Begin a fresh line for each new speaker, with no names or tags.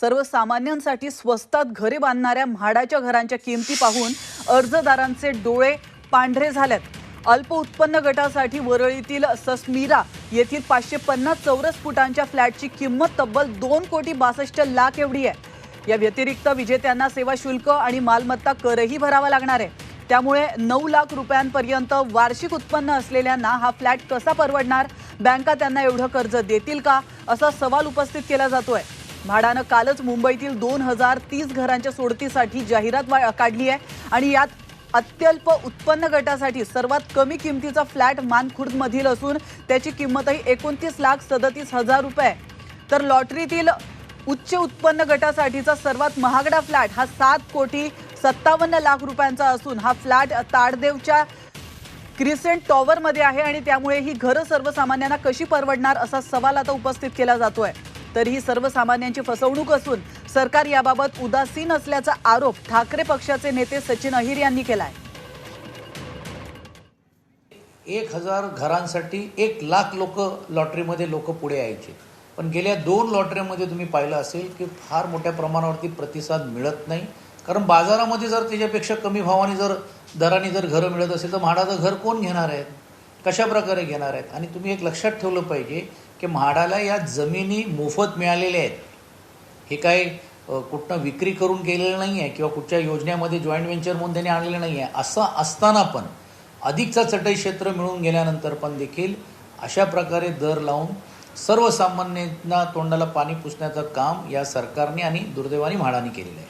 सर्वसामान्यांसाठी स्वस्तात घरे बांधणाऱ्या म्हाडाच्या घरांच्या किमती पाहून अर्जदारांचे डोळे पांढरे झालेत. अल्प उत्पन्न गटासाठी वरळीतील सस्मिरा येथील पाचशे पन्नास चौरस फुटांच्या फ्लॅटची किंमत तब्बल दोन कोटी बासष्ट लाख एवढी आहे. या व्यतिरिक्त विजेत्यांना सेवा शुल्क आणि मालमत्ता करही भरावा लागणार आहे. त्यामुळे नऊ लाख रुपयांपर्यंत वार्षिक उत्पन्न असलेल्यांना हा फ्लॅट कसा परवडणार? बँका त्यांना एवढं कर्ज देतील का? असा सवाल उपस्थित केला जातोय. म्हाडानं कालच मुंबईतील दोन हजार तीस घरांच्या सोडतीसाठी जाहिरात वा- काढली आहे आणि यात अत्यल्प उत्पन्न गटासाठी सर्वात कमी किमतीचा फ्लॅट मानखुर्दमधील असून त्याची किंमतही एकोणतीस लाख सदतीस हजार रुपये आहे. तर लॉटरीतील उच्च उत्पन्न गटासाठीचा सर्वात महागडा फ्लॅट हा सात कोटी सत्तावन्न लाख रुपयांचा असून हा फ्लॅट ताडदेवच्या क्रिसेंट टॉवरमध्ये आहे आणि त्यामुळे ही घरं सर्वसामान्यांना कशी परवडणार असा सवाल आता उपस्थित केला जातोय तर ही सर्वसामान्यांची फसवणूक असून सरकार याबाबत उदासीन असल्याचा आरोप ठाकरे पक्षाचे नेते सचिन अहिर यांनी केलाय.
एक हजार घरांसाठी एक लाख लोक लॉटरीमध्ये लोक पुढे यायचे. पण गेल्या दोन लॉटरीमध्ये तुम्ही पाहिलं असेल की फार मोठ्या प्रमाणावरती प्रतिसाद मिळत नाही. कारण बाजारामध्ये जर त्याच्यापेक्षा कमी भावाने जर दराने जर घरं मिळत असेल तर म्हाडाचं घर कोण घेणार आहे? कशा प्रकारे घेणार आहेत? आणि तुम्ही एक लक्षात ठेवलं पाहिजे की म्हाडाला या जमिनी मोफत मिळालेल्या आहेत. हे काय कुठनं विक्री करून केलेलं नाही आहे किंवा कुठच्या योजनेमध्ये जॉईंट व्हेंचर म्हणून त्यांनी आणलेलं नाही आहे असं असताना पण अधिकचा चटई क्षेत्र मिळून गेल्यानंतर पण देखील अशा प्रकारे दर लावून सर्वसामान्यांना तोंडाला पाणी पुसण्याचं काम या सरकारने आणि दुर्दैवाने म्हाडाने केलेलं आहे.